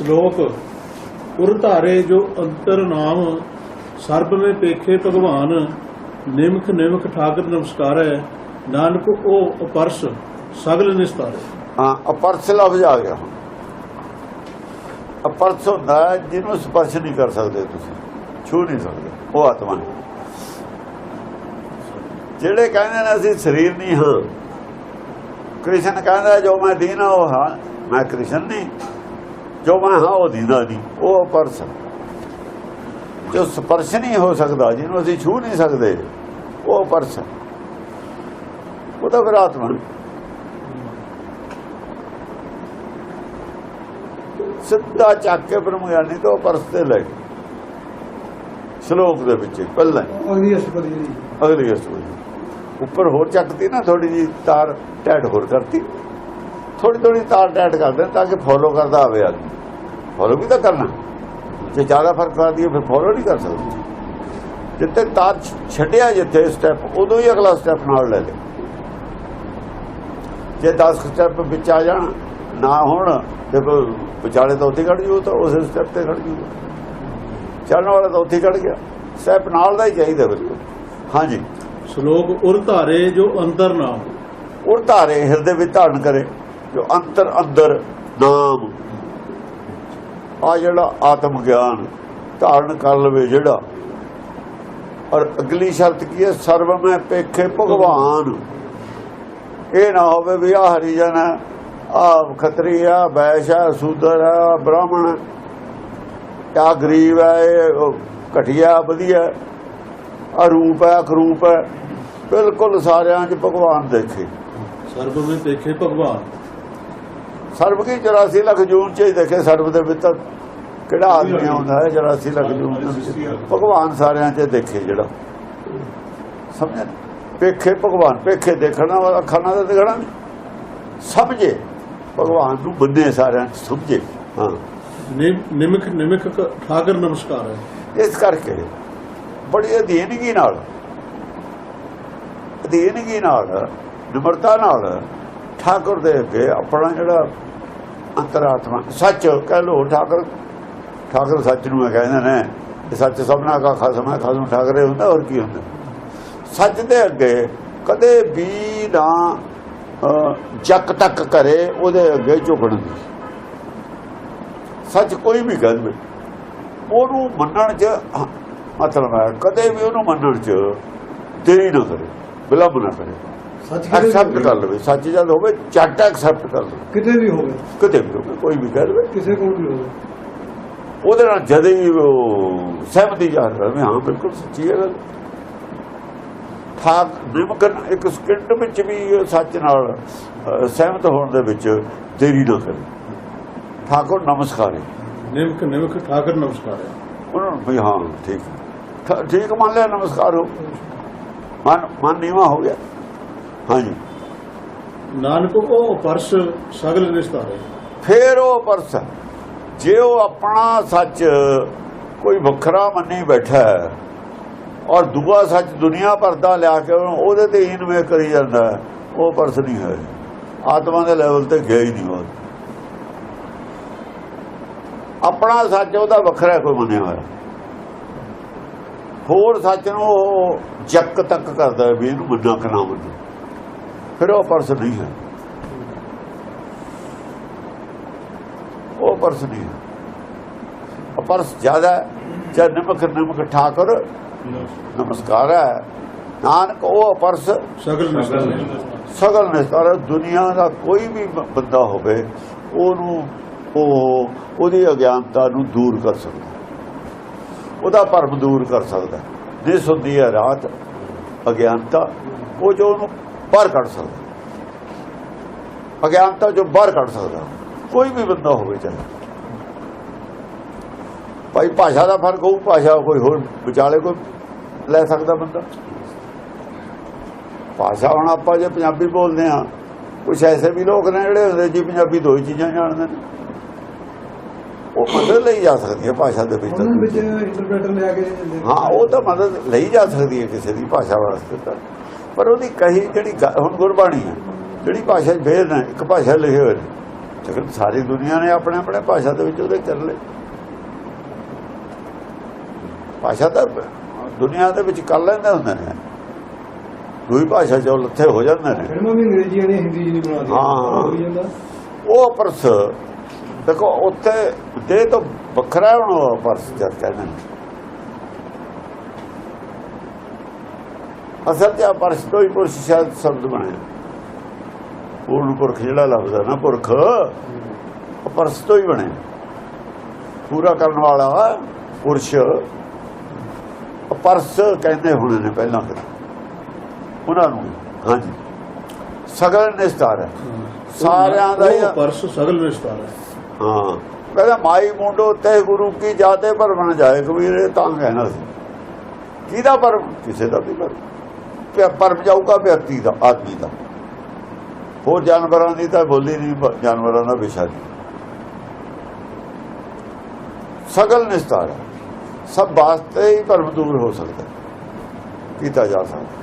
ਸ਼ਲੋਕ। ਉਰ ਧਾਰੇ ਜੋ ਅੰਤਰ ਨਾਮ ਸਰਬ ਮੇ ਪੇਖੇ ਭਗਵਾਨ, ਨਿਮਖ ਨਿਮਖ ਠਾਕਰ ਨਮਸਕਾਰੈ, ਨਾਨਕ ਉਹ ਅਪਰਸ, ਸਗਲ ਨਿਸਤਾਰੇ। ਹਾਂ, ਅਪਰਸ ਲਫ਼ਜ਼ ਆ ਗਿਆ। ਅਪਰਸ ਹੁੰਦਾ ਜਿਹਨੂੰ ਸਪਰਸ਼ ਨਹੀਂ ਕਰ ਸਕਦੇ ਤੁਸੀਂ ਛੂ ਨਹੀਂ ਸਕਦੇ, ਉਹ ਆਤਮਾ ਹੈ। ਜਿਹੜੇ ਕਹਿੰਦੇ ਨੇ, ਅਸੀਂ ਸਰੀਰ ਨਹੀਂ ਹਾਂ। ਕ੍ਰਿਸ਼ਨ ਕਹਿੰਦਾ, ਜੋ ਮੈਂ ਦੀਨ ਹਾਂ ਉਹ ਹਾਂ। ਮੈਂ ਕ੍ਰਿਸ਼ਨ ਨਹੀਂ। ਜੋ ਮੈਂ ਹਾਂ ਉਹ ਦੀਨਾ ਨਹੀਂ ਉਹ ਅਪਰਸ ਹੈ। ਜੋ ਸਪਰਸ਼ ਨਹੀਂ ਹੋ ਸਕਦਾ ਜਿਹਨੂੰ ਅਸੀਂ ਛੂ ਨਹੀਂ ਸਕਦੇ ਉਹ ਅਪਰਸ ਹੈ। ਉਹ ਤਾਂ ਫਿਰ ਆਤਮਾ। ਸਿੱਧਾ ਚੱਕ ਕੇ ਬ੍ਰਹਮ ਗਿਆਨੀ ਤੋਂ ਪਰਸ ਤੇ ਲੈ ਗਏ। ਸ਼ਲੋਕ ਦੇ ਵਿੱਚ ਪਹਿਲਾਂ ਅਗਲੀ ਅਸ਼ਪਦੀ ਜੀ ਅਗਲੀ ਅਸਤੂ ਉੱਪਰ ਹੋਰ ਚੱਕਤੀ ਨਾ ਥੋੜੀ ਜੀ ਤਾਰ ਟੈਟ ਹੋਰ ਕਰਤੀ ਥੋੜੀ ਥੋੜੀ ਤਾਰ ਟੈਟ ਕਰਦੇ ਤਾਂ ਕਿ ਫੋਲੋ ਕਰਦਾ ਆਵੇ ਆਦਮੀ। ਫੋਲੋ ਵੀ ਤਾਂ ਕਰਨਾ। ਜੇ ਜ਼ਿਆਦਾ ਫ਼ਰਕ ਕਰ ਦਈਏ ਫਿਰ ਫੋਲੋ ਨਹੀਂ ਕਰ ਸਕਦੇ। ਜਿੱਥੇ ਤਾਰ ਛੱਡਿਆ ਜਿੱਥੇ ਸਟੈਪ ਉਦੋਂ ਹੀ ਅਗਲਾ ਸਟੈਪ ਨਾਲ ਲੈ ਲੈ। ਜੇ 10 ਸਟੈਪ ਵਿੱਚ ਆ ਜਾਣ ਨਾ ਹੋਣ ਦੇਖੋ ਵਿਚਾਲੇ ਤਾਂ ਉੱਥੇ ਖੜ ਜੂ ਤਾਂ ਉਸ ਸਟੈਪ ਤੇ ਖੜ ਜੂ। ਚੱਲਣ ਵਾਲਾ ਤਾਂ ਉੱਥੇ ਖੜ ਗਿਆ। ਸਟੈਪ ਨਾਲ ਦਾ ਹੀ ਚਾਹੀਦਾ ਬਿਲਕੁਲ ਹਾਂਜੀ। ਸ਼ਲੋਕ ਉਰ ਧਾਰੇ ਜੋ ਅੰਤਰ ਨਾਮ ਉਹ ਧਾਰੇ ਹਿਰਦੇ ਵਿੱਚ ਧਾਰਨ ਕਰੇ। ਜੋ ਅੰਤਰ ਅੰਦਰ ਨਾਮ। ਆ ਜਿਹੜਾ ਆਤਮ ਗਿਆਨ ਧਾਰਨ ਕਰ ਲਵੇ ਜਿਹੜਾ। ਔਰ ਅਗਲੀ ਸ਼ਰਤ ਕੀ ਹੈ? ਸਰਵ ਮੈਂ ਪੇਖੇ ਭਗਵਾਨ। ਇਹ ਨਾ ਹੋਵੇ ਵੀ ਆ ਹਰੀਜਨ ਹੈ ਆ ਖੱਤਰੀ ਆ ਵੈਸ਼ ਹੈ ਸੂਦਰ ਹੈ ਬ੍ਰਾਹਮਣ ਹੈ। ਆ ਗਰੀਬ ਹੈ, ਇਹ ਉਹ ਘਟੀਆ ਵਧੀਆ ਆ ਰੂਪ ਹੈ ਖਰੂਪ ਹੈ। ਬਿਲਕੁਲ ਸਾਰਿਆਂ 'ਚ ਭਗਵਾਨ ਦੇਖੇ। ਸਰਬ ਮੇ ਪੇਖੇ ਭਗਵਾਨ। ਸਰਬ ਕੀ 84 ਲੱਖ ਜੂਨ ਚ ਹੀ ਦੇਖੇ ਸਰਬ ਦੇ ਵਿੱਚ ਕਿਹੜਾ ਆਦਮੀ ਆਉਂਦਾ ਹੈ 84 ਲੱਖ ਜੂਨ ਭਗਵਾਨ ਸਾਰਿਆਂ 'ਚ ਦੇਖੇ ਜਿਹੜਾ। ਸਮਝ ਪੇਖੇ ਭਗਵਾਨ ਪੇਖੇ ਦੇਖਣਾ ਵਾਲਾ ਅੱਖਾਂ ਨਾਲ ਦੇਖਣਾ। ਸਮਝੇ। ਭਗਵਾਨ ਨੂੰ ਬੰਦੇ ਸਾਰਿਆਂ ਸਮਝੇ। ਹਾਂ। ਨਿਮ- ਨਿਮਖ ਨਿਮਖ ਕ- ਠਾਕਰ ਨਮਸਕਾਰ ਹੈ। ਇਸ ਕਰਕੇ ਬੜੀ ਅਧੀਨਗੀ ਨਾਲ ਅਧੀਨਗੀ ਨਾਲ ਨਿਮਰਤਾ ਨਾਲ ਠਾਕੁਰ ਦੇ ਅੱਗੇ ਆਪਣਾ ਜਿਹੜਾ ਅੰਤਰਾਤਮਾ। ਸੱਚ ਕਹਿ ਲੋ ਠਾਕੁਰ ਠਾਕੁਰ ਸੱਚ ਨੂੰ ਕਹਿੰਦੇ ਨੇ ਇਹ ਸੱਚ ਸਭਨਾ ਦਾ ਖਸਮ ਹੈ ਖਸਮ ਠਾਕਰੇ ਹੁੰਦਾ ਹੋਰ ਕੀ ਹੁੰਦਾ? ਸੱਚ ਦੇ ਅੱਗੇ ਕਦੇ ਵੀ ਨਾ ਅਹ, ਜੱਕ ਤੱਕ ਕਰੇ ਉਹਦੇ ਅੱਗੇ ਝੁਕਣ ਦੀ। ਸੱਚ ਕੋਈ ਵੀ ਗੱਲ ਵਿੱਚ ਉਹਨੂੰ ਮੰਨਣ 'ਚ ਮਤਲਬ ਹੈ ਕਦੇ ਵੀ ਉਹਨੂੰ ਮੰਨਣ 'ਚ ਦੇਰੀ ਨਾ ਕਰੇ ਵਿਲੰਬ ਨਾ ਕਰੇ। ਸੱਚ ਐਕਸੈਪਟ ਕਰ ਲਵੇ ਸੱਚ ਜਦ ਹੋਵੇ ਝੱਟ ਐਕਸੈਪਟ ਕਰ ਲਵੇ। ਕਿਤੇ ਵੀ ਹੋਵੇ। ਕਿਤੇ ਵੀ ਹੋਵੇ ਕੋਈ ਵੀ ਕਹਿ ਲਵੇ। ਕਿਸੇ ਕੋਲ ਵੀ ਹੋਵੇ। ਉਹਦੇ ਨਾਲ ਜਦ ਹੀ ਉਹ ਸਹਿਮਤੀ ਜ਼ਾਹਰ ਕਰਵੇ ਹਾਂ ਬਿਲਕੁਲ ਸੱਚੀ ਹੈ। ਗੱਲ ਠਾਕ ਨਿਮਕਨ ਇੱਕ ਸਕਿੰਟ ਵਿੱਚ ਵੀ ਸੱਚ ਨਾਲ ਸਹਿਮਤ ਹੋਣ ਦੇ ਵਿੱਚ ਦੇਰੀ ਨਾ ਕਰੇ। ਠਾਕੁਰ ਨਮਸਕਾਰੇ। ਨਿਮਖ ਨਿਮਖ ਠਾਕਰ ਨਮਸਕਾਰ। ਹੈ ਉਹਨਾਂ ਨੂੰ ਵੀ ਹਾਂ ਠੀਕ ਠੀਕ ਮੰਨ ਲਿਆ ਨਮਸਕਾਰ ਹੋ। ਮਨ ਮਨ ਨੀਵਾ ਹੋ ਗਿਆ। ਹਾਂਜੀ। ਨਾਨਕ ਉਹ ਅਪਰਸ ਸਗਲ ਨਿਸਤਾਰੇ ਫੇਰ ਉਹ ਪਰਸ ਜੇ ਉਹ ਆਪਣਾ ਸੱਚ ਕੋਈ ਵੱਖਰਾ ਮੰਨੀ ਬੈਠਾ ਔਰ ਦੂਆ ਸੱਚ ਦੁਨੀਆ ਭਰ ਦਾ ਲਿਆ ਕੇ ਉਹਦੇ ਤੇ ਇਨਵੇ ਕਰੀ ਜਾਂਦਾ ਉਹ ਪਰਸ ਨਹੀਂ ਹੈ ਆਤਮਾ ਦੇ ਲੈਵਲ ਤੇ ਗਿਆ ਹੀ ਨਹੀਂ ਉਹ ਆਪਣਾ ਸੱਚ ਉਹਦਾ ਵੱਖਰਾ ਕੋਈ ਮੰਨਿਆ ਹੋਇਆ। ਹੋਰ ਸੱਚ ਨੂੰ ਉਹ ਜੱਕ ਤੱਕ ਕਰਦਾ ਵੀ ਇਹਨੂੰ ਮੰਨਾ ਕਿ ਨਾ ਮੰਨਾ। ਫਿਰ ਉਹ ਪਰਸ ਨਹੀਂ ਹੈ। ਉਹ ਪਰਸ ਨਹੀਂ ਹੈ। ਪਰਸ ਜ਼ਿਆਦਾ ਹੈ। ਨਿਮਕ ਨਿਮਕ ਠਾਕੁਰ, ਨਮਸਕਾਰ ਹੈ। ਨਾਨਕ, ਉਹ ਪਰਸ ਸਗਲ ਨਿਸਤਾਰੇ ਸਗਲ ਨਮਸਕਾਰ ਦੁਨੀਆ ਦਾ ਕੋਈ ਵੀ ਬੰਦਾ ਹੋਵੇ, ਉਹਨੂੰ ਉਹ ਉਹਦੀ ਅਗਿਆਨਤਾ ਨੂੰ ਦੂਰ ਕਰ ਸਕਦਾ ਉਹਦਾ ਭਰਮ ਦੂਰ ਕਰ ਸਕਦਾ ਦਿਸ ਹੁੰਦੀ ਹੈ ਰਾਤ, ਅਗਿਆਨਤਾ, ਉਹ ਜੋ ਉਹਨੂੰ ਬਾਹਰ ਕੱਢ ਸਕਦਾ। ਅਗਿਆਨਤਾ ਜੋ ਬਾਹਰ ਕੱਢ ਸਕਦਾ। ਕੋਈ ਵੀ ਬੰਦਾ ਹੋਵੇ ਚਾਹੇ। ਭਾਈ ਭਾਸ਼ਾ ਦਾ ਫ਼ਰਕ ਹੋਊ ਭਾਸ਼ਾ ਕੋਈ ਹੋਰ ਵਿਚਾਲੇ ਕੋਈ ਲੈ ਸਕਦਾ ਬੰਦਾ। ਭਾਸ਼ਾ ਹੁਣ ਆਪਾਂ ਜੇ ਪੰਜਾਬੀ ਬੋਲਦੇ ਆ ਕੁਝ ਐਸੇ ਵੀ ਲੋਕ ਨੇ ਜਿਹੜੇ ਹੁੰਦੇ ਜੀ ਪੰਜਾਬੀ ਦੋ ਹੀ ਚੀਜ਼ਾਂ ਜਾਣਦੇ ਨੇ। ਉਹ ਮਦਦ ਲਈ ਜਾ ਸਕਦੀ ਹੈ ਭਾਸ਼ਾ ਦੇ ਵਿੱਚ। ਹਾਂ ਉਹ ਤਾਂ ਮਦਦ ਲਈ ਜਾ ਸਕਦੀ ਹੈ ਕਿਸੇ ਦੀ ਭਾਸ਼ਾ ਵਾਸਤੇ ਤਾਂ। ਪਰ ਉਹਦੀ ਕਹੀ ਜਿਹੜੀ ਹੁਣ ਗੁਰਬਾਣੀ ਹੈ ਜਿਹੜੀ ਭਾਸ਼ਾ ਭੇਦ ਨੇ ਇੱਕ ਭਾਸ਼ਾ ਲਿਖੇ ਹੋਏ ਨੇ। ਲੇਕਿਨ ਸਾਰੀ ਦੁਨੀਆ ਨੇ ਆਪਣੇ ਆਪਣੇ ਭਾਸ਼ਾ ਦੇ ਵਿੱਚ ਉਹਦੇ ਕਰ ਲਏ। ਭਾਸ਼ਾ ਤਾਂ ਦੁਨੀਆ ਦੇ ਵਿੱਚ ਕਰ ਲੈਂਦੇ ਹੁੰਦੇ ਨੇ। ਦੂਈ ਭਾਸ਼ਾ ਚੋਂ ਲੱਥੇ ਹੋ ਜਾਂਦੇ ਨੇ। ਫਿਲਮਾਂ ਵੀ ਅੰਗਰੇਜ਼ੀ ਨੇ ਹਿੰਦੀ ਜੀ ਨਹੀਂ ਬਣਾਉਂਦੇ ਹਾਂ। ਹੋ ਉਹ ਪਰਸ ਦੇਖੋ ਉੱਥੇ ਦੇ ਤੋਂ ਵੱਖਰਾ ਹੁਣ ਪਰਸ ਜਦ ਕਹਿੰਦੇ ਨੇ। ਅਸਲ ਤੇ ਪਰਸ ਤੋਂ ਹੀ ਪੁਰਸ਼ ਸ਼ਬਦ ਸ਼ਬਦ ਬਣਿਆ ਪੂਰਨ ਪੁਰਖ ਜਿਹੜਾ ਲਫ਼ਜ਼ ਹੈ ਨਾ ਪੁਰਖ ਪਰਸ ਤੋਂ ਹੀ ਬਣਿਆ ਪੂਰਾ ਕਰਨ ਵਾਲਾ ਪੁਰਸ਼ ਪਰਸ ਕਹਿੰਦੇ ਹੋਣੇ ਨੇ ਪਹਿਲਾਂ ਫਿਰ। ਉਹਨਾਂ ਨੂੰ ਹਾਂਜੀ। ਸਗਲ ਨਿਸਤਾਰ ਹੈ। ਸਾਰਿਆਂ ਦਾ ਹੀ ਉਹ ਪਰਸ ਸਗਲ ਵਿਸਤਾਰ ਹੈ। ਹਾਂ। ਕਹਿੰਦਾ ਮਾਈ ਮੁੰਡੋ ਤੇ ਗੁਰੂ ਕੀ ਜਾਤੇ ਪਰ ਬਣ ਜਾਏ ਕਬੀਰ ਇਹ ਤਾਂ ਕਹਿਣਾ ਸੀ। ਕਿਹਦਾ ਪਰ? ਕਿਸੇ ਦਾ ਵੀ ਪਰ। ਪਰਮ ਜਾਊਗਾ ਵਿਅਕਤੀ ਦਾ, ਆਦਮੀ ਦਾ। ਹੋਰ ਜਾਨਵਰਾਂ ਦੀ ਤਾਂ ਬੋਲੀ ਨਹੀਂ ਜਾਨਵਰਾਂ ਦਾ ਵਿਸ਼ਾ ਨਹੀਂ। ਸਗਲ ਨਿਸਤਾਰ ਸਭ ਵਾਸਤੇ ਹੀ ਭਰਮ ਦੂਰ ਹੋ ਸਕਦਾ ਕੀਤਾ ਜਾ ਸਕਦਾ